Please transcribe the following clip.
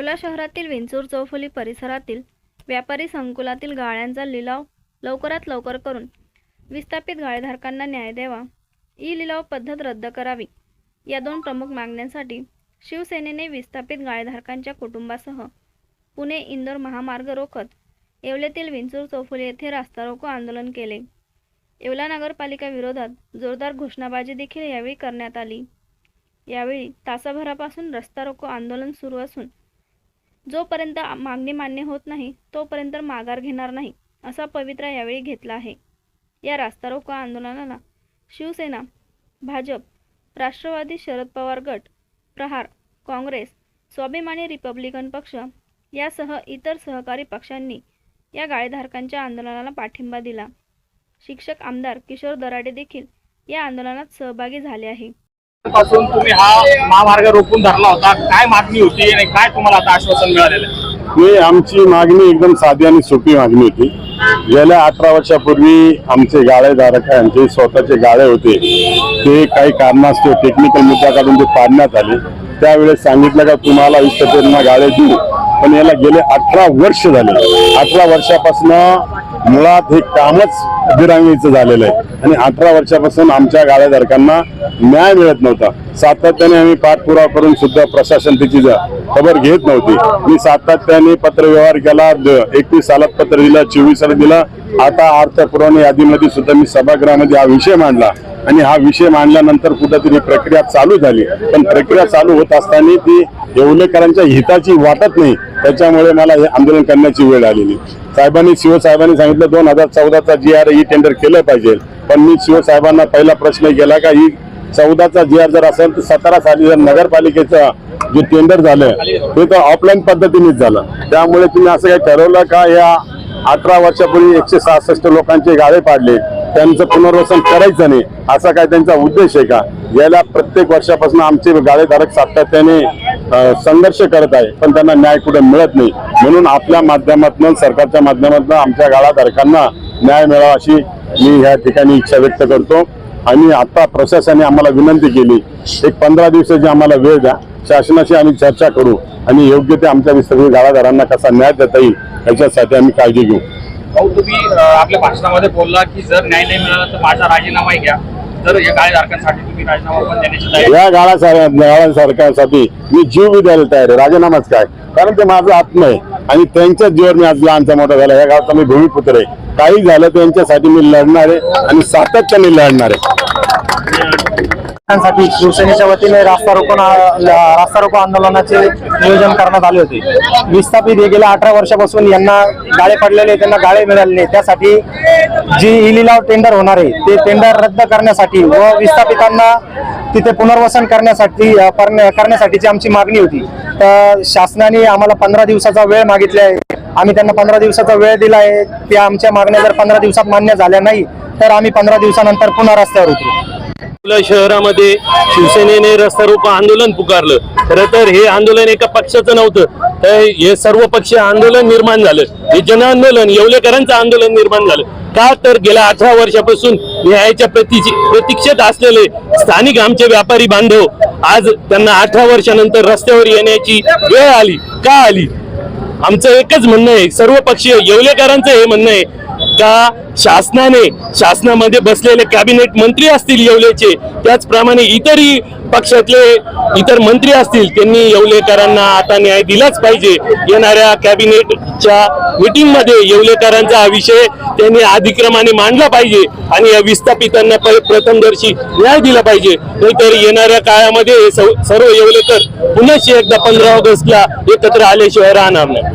येवला शहरातील विंचूर चौफुली परिसरातील व्यापारी संकुलातील गाळ्यांचा लिलाव लवकरात लवकर करून विस्थापित गाळेधारकांना न्याय द्यावा. ई लिलाव पद्धत रद्द करावी. या दोन प्रमुख मागण्यांसाठी शिवसेनेने विस्थापित गाळेधारकांच्या कुटुंबासह पुणे इंदोर महामार्ग रोखत येवल्यातील विंचूर चौफुली येथे रास्ता रोको आंदोलन केले. येवला नगरपालिका विरोधात जोरदार घोषणाबाजी देखील यावेळी करण्यात आली. यावेळी तासाभरापासून रस्ता रोको आंदोलन सुरू असून जोपर्यंत मागणी मान्य होत नाही तोपर्यंत माघार घेणार नाही असा पवित्रा यावेळी घेतला आहे. या रास्ता रोको आंदोलनाला शिवसेना भाजप राष्ट्रवादी शरद पवार गट प्रहार काँग्रेस स्वाभिमानी रिपब्लिकन पक्ष यासह इतर सहकारी पक्षांनी या गाळेधारकांच्या आंदोलनाला पाठिंबा दिला. शिक्षक आमदार किशोर दराडे देखील या आंदोलनात सहभागी झाले आहे. पासून तुम्ही हा महामार्ग रोखून धरला होता. काय मागणी होती आणि काय तुम्हाला आता आश्वासन मिळालेलं आहे? आमची मागणी एकदम साधी आणि सोपी मागणी होती. गेल्या अठरा वर्षापूर्वी आमचे गाळेधारक आमचे स्वतःचे गाळे होते. ते काही कारणास्तव टेक्निकल मुद्दा काढून ते पाडण्यात आले. त्यावेळेस सांगितलं का तुम्हाला इष्टतेना गाळे देऊ. पण याला गेले अठरा वर्ष झाले. अठरा वर्षापासून मुळात हे कामच बिरांगीचं झालेलं आहे. आणि अठरा वर्षापासून आमच्या गाळेधारकांना न्याय मिळत नव्हता. सातत्याने आम्ही पाठपुरावा करून सुद्धा प्रशासन तिची ज- खबर घेत नव्हती. मी सातत्याने पत्रव्यवहार केला एकवीस सालात पत्र दिलं चोवीस सालात दिलं. आता अर्थ पुरवणी यादीमध्ये सुद्धा मी सभागृहामध्ये हा विषय मांडला. आणि हा विषय मांडल्यानंतर कुठंतरी प्रक्रिया चालू झाली. पण प्रक्रिया चालू होत असताना ती येवलेकरांच्या हिताची वाटत नाही. त्याच्यामुळे मला हे आंदोलन करण्याची वेळ आलेली. साहेबांनी शिवसाहेबांनी सांगितलं दोन हजार चौदाचा जी आर ही टेंडर केलं पाहिजे. पण मी शिवसाहेबांना पहिला प्रश्न केला का ही चौदाचा जी आर जर असेल तर सतरा साली जर नगरपालिकेचं जे टेंडर झालं ते तर ऑफलाईन पद्धतीनेच झालं. त्यामुळे तुम्ही असं काही ठरवलं का या अठरा वर्षापूर्वी एकशे सहासष्ट लोकांचे गाळे पाडले त्यांचं पुनर्वसन करायचं नाही असा काय त्यांचा उद्देश आहे का? गेल्या प्रत्येक वर्षापासून आमचे गाळेधारक सातत्याने संघर्ष करत आहे पण त्यांना न्याय कुठे मिळत नाही. म्हणून आपल्या माध्यमातून सरकारच्या माध्यमातून आमच्या गाळाधारकांना न्याय मिळावा अशी मी या ठिकाणी इच्छा व्यक्त करतो. आणि आता प्रशासनाने आम्हाला विनंती केली एक पंधरा दिवसाची आम्हाला वेळ द्या शासनाशी आम्ही चर्चा करू आणि योग्य ते आमच्या विस्थापित गाळाधारांना कसा न्याय देता येईल याच्यासाठी आम्ही काळजी घेऊ. भाऊ तुम्ही आपल्या भाषणामध्ये बोलला की जर न्याय नाही मिळाला तर माझा राजीनामा घ्या. या गाळेधारकांसाठी तुम्ही राजीनामा पण देण्याची तयारी या गाळा गाळा सरकारसाठी मी जीव बी द्यायला तयार आहे. राजीनामाच काय कारण ते माझं आत्म आहे. आणि त्यांच्याच जीवर मी आज लहानचा मोठा झाला या गावाचा मी भूमिपुत्र आहे. काही झालं त्यांच्यासाठी मी लढणार आहे आणि सातत्याने लढणार आहे. साठी शिवसेनेच्या वतीने रास्ता रोको रास्ता रोको आंदोलनाचे नियोजन करण्यात आले होते. विस्थापित हे गेल्या अठरा वर्षापासून यांना गाळे पडलेले त्यांना गाळे मिळाले नाही त्यासाठी जी ई लिलाव टेंडर होणार आहे ते टेंडर रद्द करण्यासाठी व विस्थापितांना तिथे पुनर्वसन करण्यासाठी करण्यासाठीची आमची मागणी होती. तर शासनाने आम्हाला पंधरा दिवसाचा वेळ मागितला आहे. आम्ही त्यांना पंधरा दिवसाचा वेळ दिला आहे. त्या आमच्या मागण्या जर पंधरा दिवसात मान्य झाल्या नाही तर आम्ही पंधरा दिवसानंतर पुन्हा रस्त्यावर उतरू. शहरामध्ये शिवसेनेने रस्ता रोको आंदोलन पुकारलं. खरं तर हे आंदोलन एका पक्षाचं नव्हतं. तर हे सर्व पक्षीय आंदोलन निर्माण झालं. हे जन आंदोलन येवलेकरांचं आंदोलन निर्माण झालं. का तर गेल्या अठरा वर्षापासून न्यायाच्या प्रतीची प्रतीक्षेत असलेले स्थानिक आमचे व्यापारी बांधव आज त्यांना अठरा वर्षानंतर रस्त्यावर येण्याची वेळ आली. का आली? आमचं एकच म्हणणं आहे सर्व पक्षीय येवलेकरांचं हे म्हणणं आहे का शासनाने शासनामध्ये बसलेले कॅबिनेट मंत्री असतील येवलेचे त्याचप्रमाणे इतरही पक्षातले इतर मंत्री असतील त्यांनी येवलेकरांना आता न्याय दिलाच पाहिजे. येणाऱ्या कॅबिनेटच्या मिटिंगमध्ये येवलेकरांचा हा विषय त्यांनी अधिक्रमाने मांडला पाहिजे आणि या विस्थापितांना प्रथमदर्शी न्याय दिला पाहिजे. नाहीतर येणाऱ्या काळामध्ये सर्व येवलेकर पुन्हा एकदा पंधरा ऑगस्टला एकत्र आल्याशिवाय राहणार नाही.